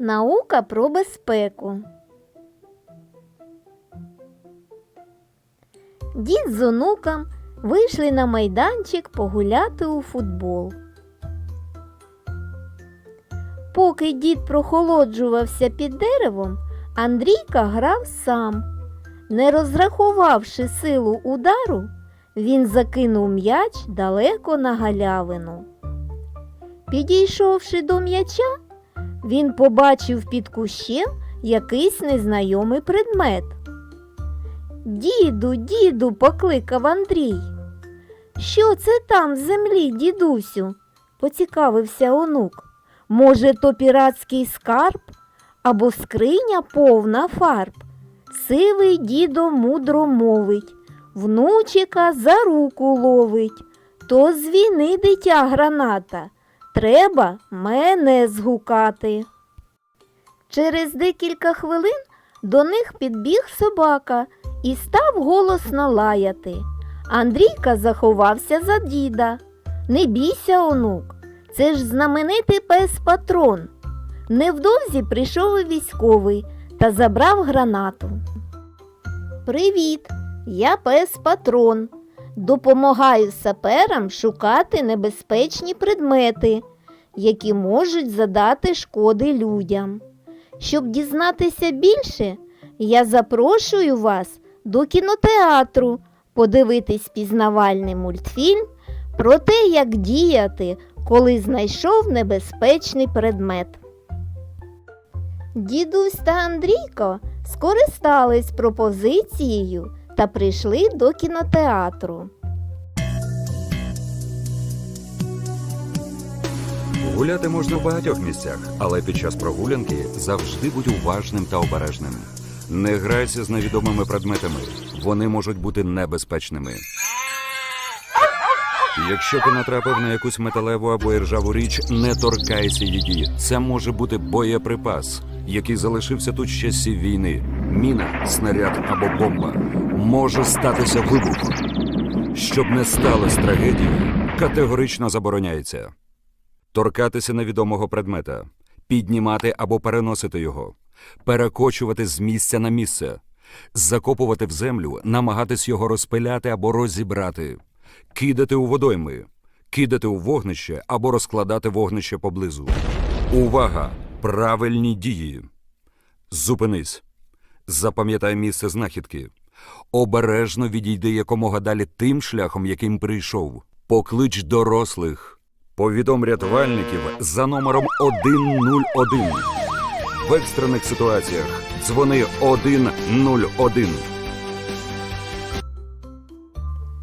Наука про безпеку. Дід з онуком вийшли на майданчик погуляти у футбол. Поки дід прохолоджувався під деревом, Андрійка грав сам. Не розрахувавши силу удару, він закинув м'яч далеко на галявину. Підійшовши до м'яча, він побачив під кущем якийсь незнайомий предмет. Діду, діду, покликав Андрій. Що це там в землі, дідусю? поцікавився онук. Може, то піратський скарб або скриня повна фарб. Сивий дідо мудро мовить, внучика за руку ловить. То з дитя граната. Треба мене згукати. Через декілька хвилин до них підбіг собака і став голосно лаяти. Андрійка заховався за діда. Не бійся, онук, це ж знаменитий пес патрон. Невдовзі прийшов військовий та забрав гранату. Привіт, я пес патрон. Допомагаю саперам шукати небезпечні предмети, які можуть задати шкоди людям. Щоб дізнатися більше, я запрошую вас до кінотеатру подивитись пізнавальний мультфільм про те, як діяти, коли знайшов небезпечний предмет. Дідусь та Андрійко скористались пропозицією та прийшли до кінотеатру. Гуляти можна в багатьох місцях, але під час прогулянки завжди будь уважним та обережним. Не грайся з невідомими предметами, вони можуть бути небезпечними. Якщо ти натрапив на якусь металеву або іржаву річ, не торкайся її. Це може бути боєприпас, який залишився тут з часів війни. Міна, снаряд або бомба. Може статися вибух. Щоб не сталося трагедії, категорично забороняється торкатися невідомого предмета, піднімати або переносити його, перекочувати з місця на місце, закопувати в землю, намагатись його розпиляти або розібрати, кидати у водойми, кидати у вогнище або розкладати вогнище поблизу. Увага! Правильні дії. Зупинись. Запам'ятай місце знахідки. Обережно відійди якомога далі тим шляхом, яким прийшов. Поклич дорослих. Повідом рятувальників за номером 101. В екстрених ситуаціях дзвони 101.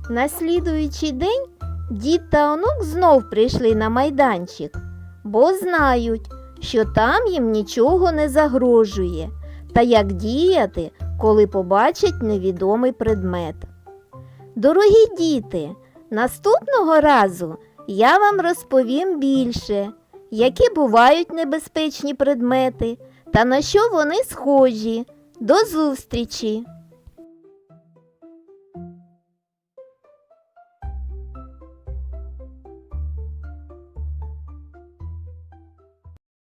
На слідуючий день дід та онук знов прийшли на майданчик, бо знають, що там їм нічого не загрожує, та як діяти, коли побачать невідомий предмет. Дорогі діти, наступного разу я вам розповім більше, які бувають небезпечні предмети та на що вони схожі. До зустрічі!